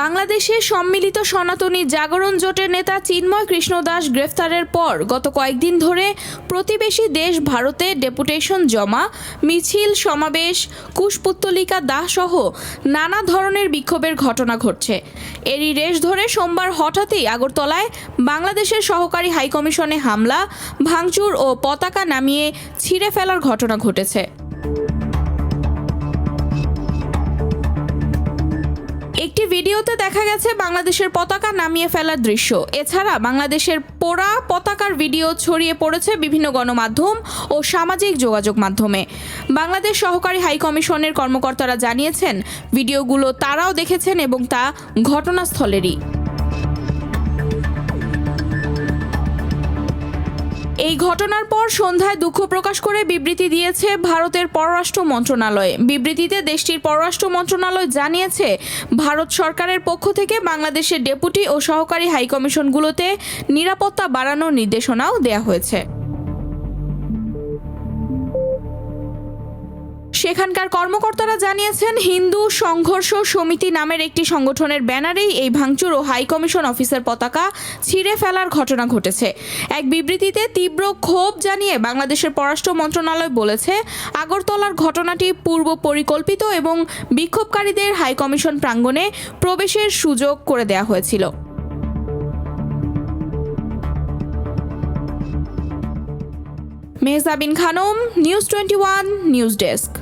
বাংলাদেশে সম্মিলিত সনাতনী জাগরণ জোটের নেতা চিন্ময় কৃষ্ণ দাস গ্রেফতারের পর গত কয়েকদিন ধরে প্রতিবেশী দেশ ভারতে ডেপুটেশন জমা, মিছিল, সমাবেশ, কুশপুত্তলিকা দাহ সহ নানা ধরনের বিক্ষোভের ঘটনা ঘটছে। এরই রেশ ধরে সোমবার হঠাৎই আগরতলায় বাংলাদেশের সহকারী হাইকমিশনে হামলা, ভাঙচুর ও পতাকা নামিয়ে ছিঁড়ে ফেলার ঘটনা ঘটেছে। ভিডিওতে দেখা গেছে বাংলাদেশের পতাকা নামিয়ে ফেলার দৃশ্য। এছাড়া বাংলাদেশের পোড়া পতাকার ভিডিও ছড়িয়ে পড়েছে বিভিন্ন গণমাধ্যম ও সামাজিক যোগাযোগ মাধ্যমে। বাংলাদেশ সহকারী হাইকমিশনের কর্মকর্তারা জানিয়েছেন, ভিডিওগুলো তারাও দেখেছেন এবং তা ঘটনাস্থলেরই। এই ঘটনার পর সন্ধ্যায় দুঃখ প্রকাশ করে বিবৃতি দিয়েছে ভারতের পররাষ্ট্র মন্ত্রণালয়। বিবৃতিতে দেশটির পররাষ্ট্র মন্ত্রণালয় জানিয়েছে, ভারত সরকারের পক্ষ থেকে বাংলাদেশের ডেপুটি ও সহকারী হাইকমিশনগুলোতে নিরাপত্তা বাড়ানোর নির্দেশনাও দেয়া হয়েছে। সেখানকার কর্মকর্তারা জানিয়েছেন, হিন্দু সংঘর্ষ সমিতি নামের একটি সংগঠনের ব্যানারেই এই ভাঙচুর ও হাই কমিশন অফিসের পতাকা ছিঁড়ে ফেলার ঘটনা ঘটেছে। এক বিবৃতিতে তীব্র ক্ষোভ জানিয়ে বাংলাদেশের পররাষ্ট্র মন্ত্রণালয় বলেছে, আগরতলার ঘটনাটি পূর্ব পরিকল্পিত এবং বিক্ষোভকারীদের হাই কমিশন প্রাঙ্গণে প্রবেশের সুযোগ করে দেওয়া হয়েছিল। Mehjabin Khanam, news twenty one, news desk.